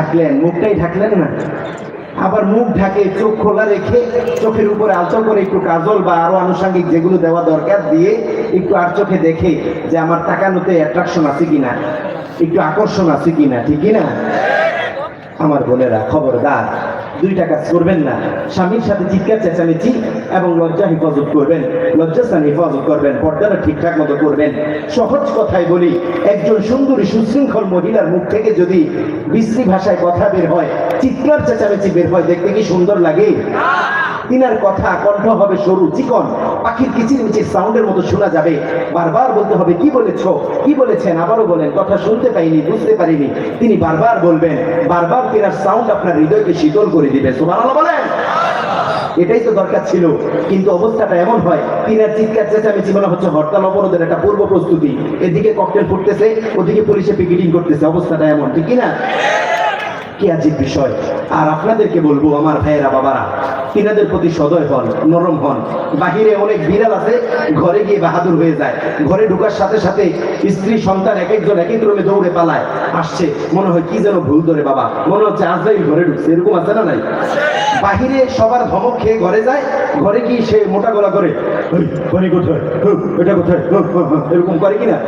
ঢাকলেন, মুখটাই ঢাকলেন না। আবার মুখ ঢাকে চোখ খোলা রেখে চোখের উপরে আলতো করে একটু কাজল বা আরও আনুষঙ্গিক যেগুলো দেওয়া দরকার দিয়ে একটু আর চোখে দেখে যে আমার তাকানোতে অ্যাট্রাকশন আছে কিনা, একটু আকর্ষণ আছে কিনা, ঠিক কিনা? আমার বোনেরা, খবরদার। দুইটা কাজ করবেন না। স্বামীর সাথে চিৎকার, চেঁচামেচি এবং লজ্জা হেফাজত করবেন, লজ্জাস্থান হেফাজত করবেন, পর্দাটা ঠিকঠাক মতো করবেন। সহজ কথায় বলি, একজন সুন্দরী, সুশৃঙ্খল মহিলার মুখ থেকে যদি বিশ্রী ভাষায় কথা বের হয়, চিৎকার, চেঁচামেচি বের হয়, দেখতে কি সুন্দর লাগে? তিনার কথা কণ্ঠ হবে সরু, চিকন। পাখির কিচির মিচির সাউন্ডের মতো শোনা যাবে। বারবার বলতে হবে, কি বলেছ? কি বলেছেন? আবারও বলেন, কথা শুনতে পাইনি, বুঝতে পারিনি। তিনি বারবার বলবেন, বারবার তিনার সাউন্ড আপনার হৃদয়কে শীতল করে দিবে। সুবহানাল্লাহ বলেন। এটাই তো দরকার ছিল, কিন্তু অবস্থাটা এমন হয় তিনার চিৎকার, চেঁচামেচি মনে হচ্ছে হরতাল অবরোধের একটা পূর্ব প্রস্তুতি। এদিকে ককটেল ফুটতেছে, ওদিকে পুলিশে পিকেটিং করতেছে, অবস্থাটা এমন, ঠিক কি না কি আজীব বিষয়। আর আপনাদেরকে বলব, আমার ভাইয়েরা, বাবারা তিনাদের প্রতি সদয় হন নরম হন। বাহিরে অনেক বিড়াল আছে ঘরে গিয়ে বাহাদুর হয়ে যায়। ঘরে ঢোকার সাথে সাথে স্ত্রী সন্তান এক একজন এক এক রুমে দৌড়ে পালায় আসছে। মনে হয় কি যেন ভুল ধরে বাবা। মনে হচ্ছে আজরাইল ঘরে ঢুকছে এরকম আছে না নাই? বাহিরে সবার ধমক খেয়ে ঘরে যায় ঘরে কি সে মোটা গলা করে এটা কোথায়? হুঁ, হুঁ, হুঁ", এরকম করে কিনা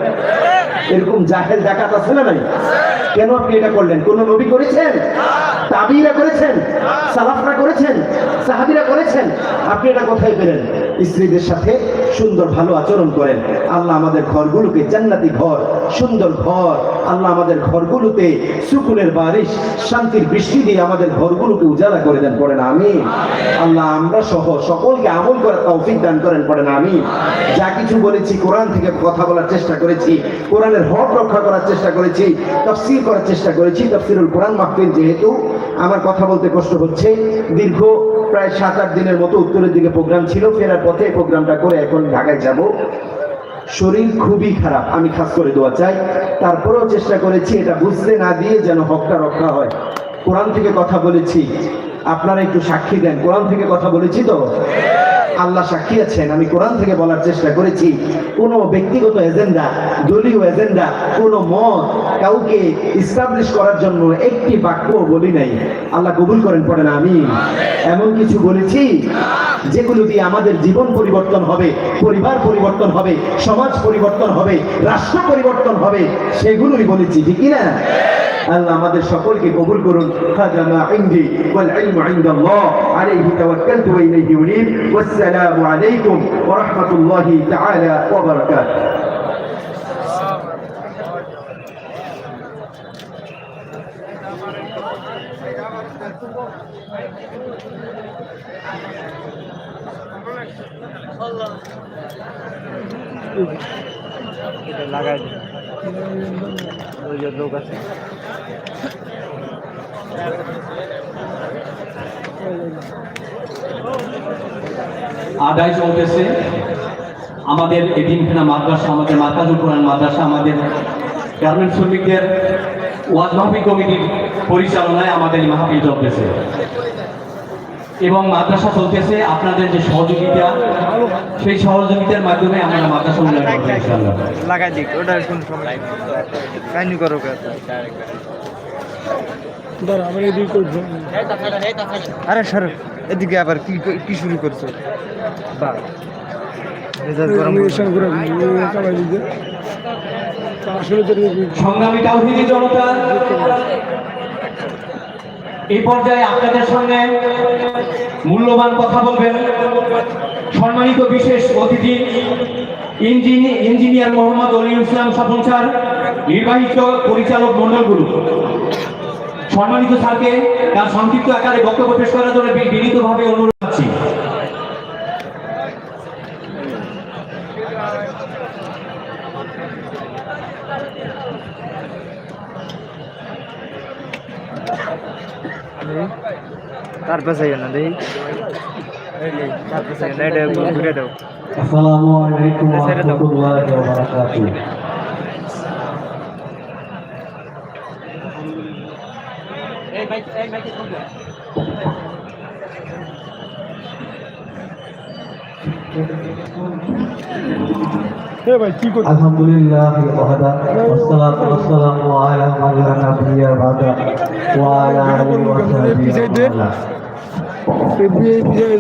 এরকম জাহেল ডাকাত আছে না নাই? কেন আপনি এটা করলেন? কোন নবী করেছেন? তাবিরা করেছেন, সালাফরা করেছেন, সাহাবিরা করেছেন। আপনি এটা কোথায় পেলেন? স্ত্রীদের সাথে সুন্দর ভালো আচরণ করেন। আল্লাহ আমাদের ঘরগুলোকে জান্নাতি ঘর, সুন্দর ঘর। আল্লাহ আমাদের ঘরগুলোতে সুকুনের বারিশ, শান্তির বৃষ্টি দিয়ে আমাদের ঘরগুলোকে উজালা করে দেন, পড়েন আমি আল্লাহ আমরা সহ সকলকে আমল করার তৌফিক দান করেন, পড়েন আমি যা কিছু বলেছি, কোরআন থেকে কথা বলার চেষ্টা করেছি, কোরআনের হক রক্ষা করার চেষ্টা করেছি, তফসির করার চেষ্টা করেছি, তফসিরুল কোরআন মাহফিল যেহেতু আমার কথা বলতে কষ্ট হচ্ছে। দীর্ঘ প্রায় সাত, আট দিনের মতো উত্তরের দিকে প্রোগ্রাম ছিল। ফেরার পথে প্রোগ্রামটা করে এখন ঢাকায় যাব। শরীর খুবই খারাপ, আমি খাস করে দেওয়া চাই। তারপরেও চেষ্টা করেছি, এটা বুঝতে না দিয়ে যেন হকটা রক্ষা হয়। কোরআন থেকে কথা বলেছি। আপনারা একটু সাক্ষী দেন। কোরআন থেকে কথা বলেছি তো? আল্লাহ সাক্ষী আছেন। আমি কোরআন থেকে বলার চেষ্টা করেছি, কোনো ব্যক্তিগত এজেন্ডা, দলীয় এজেন্ডা, কোনো মত কাউকে ইস্টাবলিশ করার জন্য একটি বাক্য বলি নাই। আল্লাহ কবুল করেন, পড়েন আমি এমন কিছু বলেছি যেগুলো দিয়ে আমাদের জীবন পরিবর্তন হবে, পরিবার পরিবর্তন হবে, সমাজ পরিবর্তন হবে, রাষ্ট্র পরিবর্তন হবে, সেগুলোই বলেছি, ঠিক কি না আল্লাহ আমাদের সকলকে কবুল করুন হাজা মা ইনদি ওয়াল ইলমু ইনদাল্লাহ আলাইহি তাওয়াক্কালতু ওয়া ইলাইহি উনীব ওয়াসসালামু আলাইকুম ওয়া রাহমাতুল্লাহি তাআলা ওয়া বারাকাতুহু এটা লাগাই দিন ওই যে আদায় চলতেছে। আমাদের এদিনখানা মাদ্রাসা, আমাদের মাতাজুল কোরআন মাদ্রাসা, আমাদের গার্মেন্ট শ্রমিকদের ওয়াজ মাহফিল কমিটির পরিচালনায় আমাদের মাহফিল চলতেছে। এবং মাদ্রাসা চলতেছে আপনাদের যে সহযোগিতা সেই সহযোগিতার মাধ্যমে আমরা মাদ্রাসা উন্নয়ন করব ইনশাআল্লাহ। লাগাই দিক ওটা কোন সময়? কাহিনী করো আরে সর এদিকে আবার কি কি শুরু করছ? গরম সংগ্রামী জনতা এই পর্যায়ে আপনাদের সঙ্গে মূল্যবান কথা বলবেন। সম্মানিত বিশেষ অতিথি, ইঞ্জিনি, ইঞ্জিনিয়ার মোহাম্মদ অলি ইসলাম স্বপন স্যার, নির্বাহী পরিচালক মন্ডলগুলো। সম্মানিত স্যারকে তার সংক্ষিপ্ত আকারে বক্তব্য পেশ করার জন্য বিনীতভাবে অনুরোধ করছি। তার পাশে না দেই। তার পাশে না এটা ঘুরে দাও। আসসালামু আলাইকুম ওয়া রাহমাতুল্লাহি ওয়া বারাকাতুহু। আলহামদুলিল্লাহ ওয়াহদা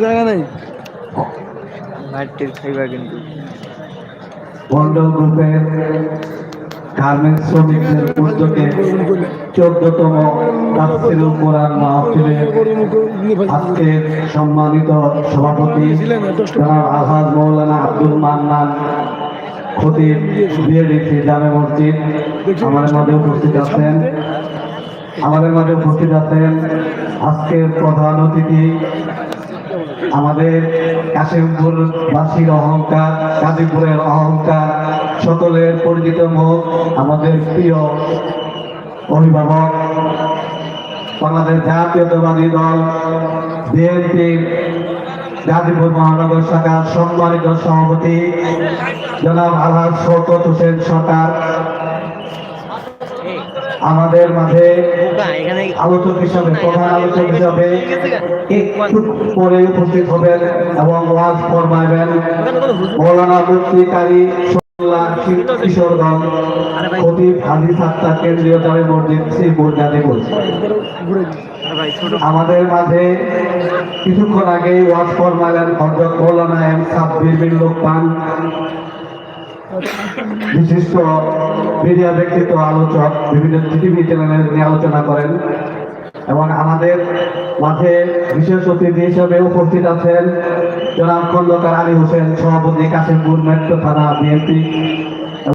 জায়গা নাই মাটির খাইবা কিন্তু। গ্রুপের গার্মেন্টস শ্রমিকদের উদ্যোগে চোদ্দতম তাফসিরুল কোরআন সম্মানিত সভাপতি আহাদ মৌলানা আব্দুল মান্নান খতিব বিএডিসি জামে মসজিদ আমাদের মাঝে উপস্থিত আছেন। আমাদের মাঝে উপস্থিত আছেন আজকের প্রধান অতিথি, আমাদের কাশিমপুর বাসীর অহংকার গাজীপুরের অহংকার, সকলের পরিচিত মুখ, আমাদের প্রিয় অভিভাবক, বাংলাদেশ জাতীয়তাবাদী দল, বিএনপির গাজীপুর মহানগর শাখার সম্মানিত সভাপতি, জনাব আলহাজ শওকত হোসেন সরকার। আমাদের মাঝে আলোচক হিসাবে, প্রধান আলোচক হিসাবে একটু পরে উপস্থিত হবেন এবং ওয়াজ ফরমাইবেন। মৌলানা মুক্তিকারী আমাদের মাঝে কিছুক্ষণ আগে ওয়াজ ফরমাইলেন হজরত মৌলানা এম সাব্বির বিন লোকমান, বিশিষ্ট মিডিয়া ব্যক্তিত্ব, আলোচক, বিভিন্ন টিভি আলোচনা করেন। এবং আমাদের মাঝে বিশেষ অতিথি হিসেবে উপস্থিত আছেন জনাব খন্দকার আলী হোসেন, সভাপতি কাশিমপুর মেট্রো থানা বিএনপি।